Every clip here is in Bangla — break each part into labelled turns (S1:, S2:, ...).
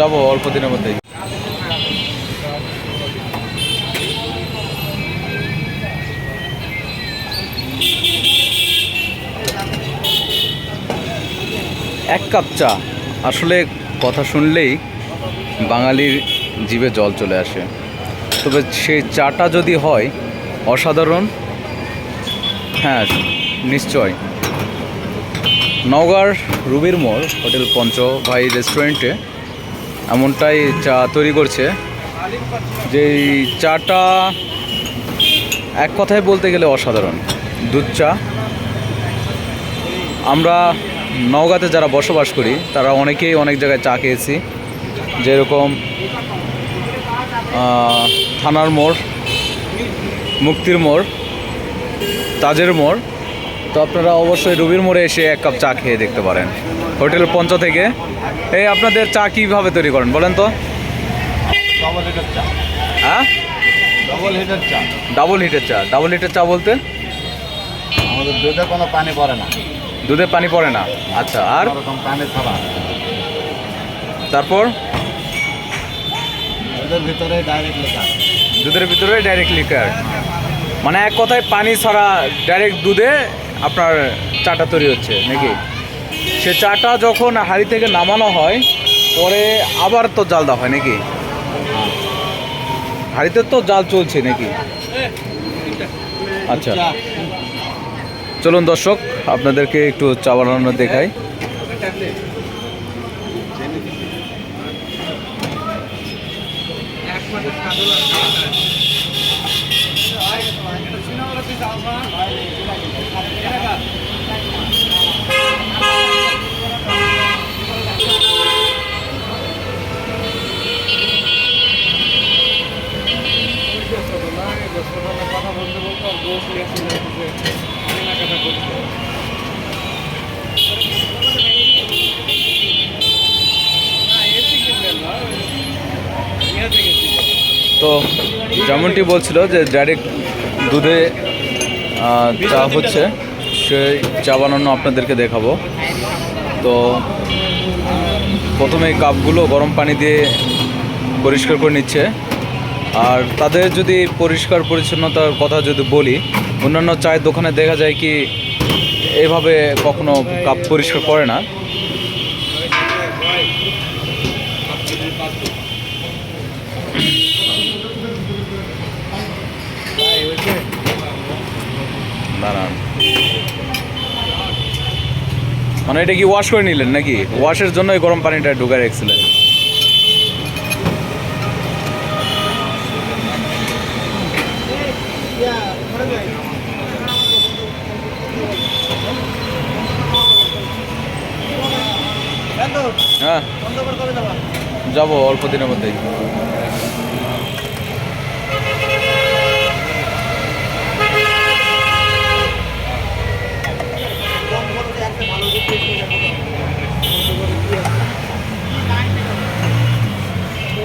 S1: যাব অল্প দিনের মধ্যেই। এক কাপ চা। আসলে কথা শুনলেই বাঙালির জিভে জল চলে আসে। তবে সেই চাটা যদি হয়, অসাধারণ। হ্যাঁ নিশ্চয়। নওগাঁর রুবির মোড়, হোটেল পঞ্চ ভাই রেস্টুরেন্টে এমনটাই চা তৈরি করছে। যে চাটা এক কথায় বলতে গেলে অসাধারণ। দুধ চা। আমরা নওগাঁতে যারা বসবাস করি, তারা অনেকেই অনেক জায়গায় চা খেয়েছি। যেরকম থানার মোড়, মুক্তির মোড়, তাজের মোড়। তো আপনারা অবশ্যই রুবির মোড়ে এসে এক কাপ চা খেয়ে দেখতে পারেন। হোটেল পঞ্চ থেকে। এই আপনাদের চা কীভাবে তৈরি করেন বলেন তো?
S2: ডবল হিটার চা।
S1: হ্যাঁ?
S2: ডবল হিটার চা।
S1: ডাবল হিটের চা। ডাবল হিটের চা বলতে?
S2: আমাদের দুধে কোনো পানি পড়ে না।
S1: দুধে পানি পড়ে না। আচ্ছা আর?
S2: পানি ছাড়া।
S1: তারপর?
S2: দুধের ভিতরে ডাইরেক্ট
S1: দুধের ভিতরে ডাইরেক্ট লিকার মানে এক কথায় পানি ছাড়া ডাইরেক্ট দুধে আপনার চাটা তৈরি হচ্ছে নাকি? সে চাটা যখন হাঁড়ি থেকে নামানো হয়, পরে আবার তো জাল দেওয়া হয় নাকি? হাঁড়িতে তো জাল চলছে নাকি? আচ্ছা। চলুন দর্শক, আপনাদেরকে একটু চা বানানো দেখাই। তো যেমনটি বলছিল যে ডাইরেক্ট দুধে চা হচ্ছে, সেই চা বানানো আপনাদেরকে দেখাবো। তো প্রথমে কাপগুলো গরম পানি দিয়ে পরিষ্কার করে নিচ্ছে। আর তাদের যদি পরিষ্কার পরিচ্ছন্নতার কথা যদি বলি, অন্যান্য চায়ের দোকানে দেখা যায় কি এভাবে কখনো কাপ পরিষ্কার করে না। দাঁড়ান। মানে এটা কি ওয়াশ করে নিলেন নাকি? ওয়াশের জন্যই গরম পানিটা ঢুকায় রেখেছিলেন। হ্যাঁ। যাব অল্প দিনের মধ্যেই।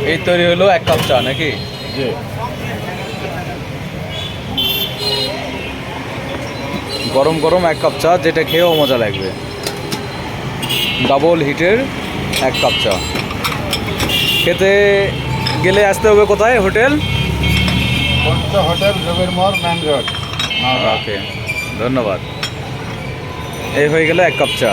S1: এই তৈরি হলো এক কাপ চা নাকি?
S2: জি।
S1: গরম গরম এক কাপ চা যেটা খেয়েও মজা লাগবে। ডাবল হিটের এক কাপ চা। খেতে গেলে আসতে হবে কোথায়? হোটেল?
S2: হোটেল
S1: ওকে ধন্যবাদ। এই হয়ে গেল এক কাপ চা।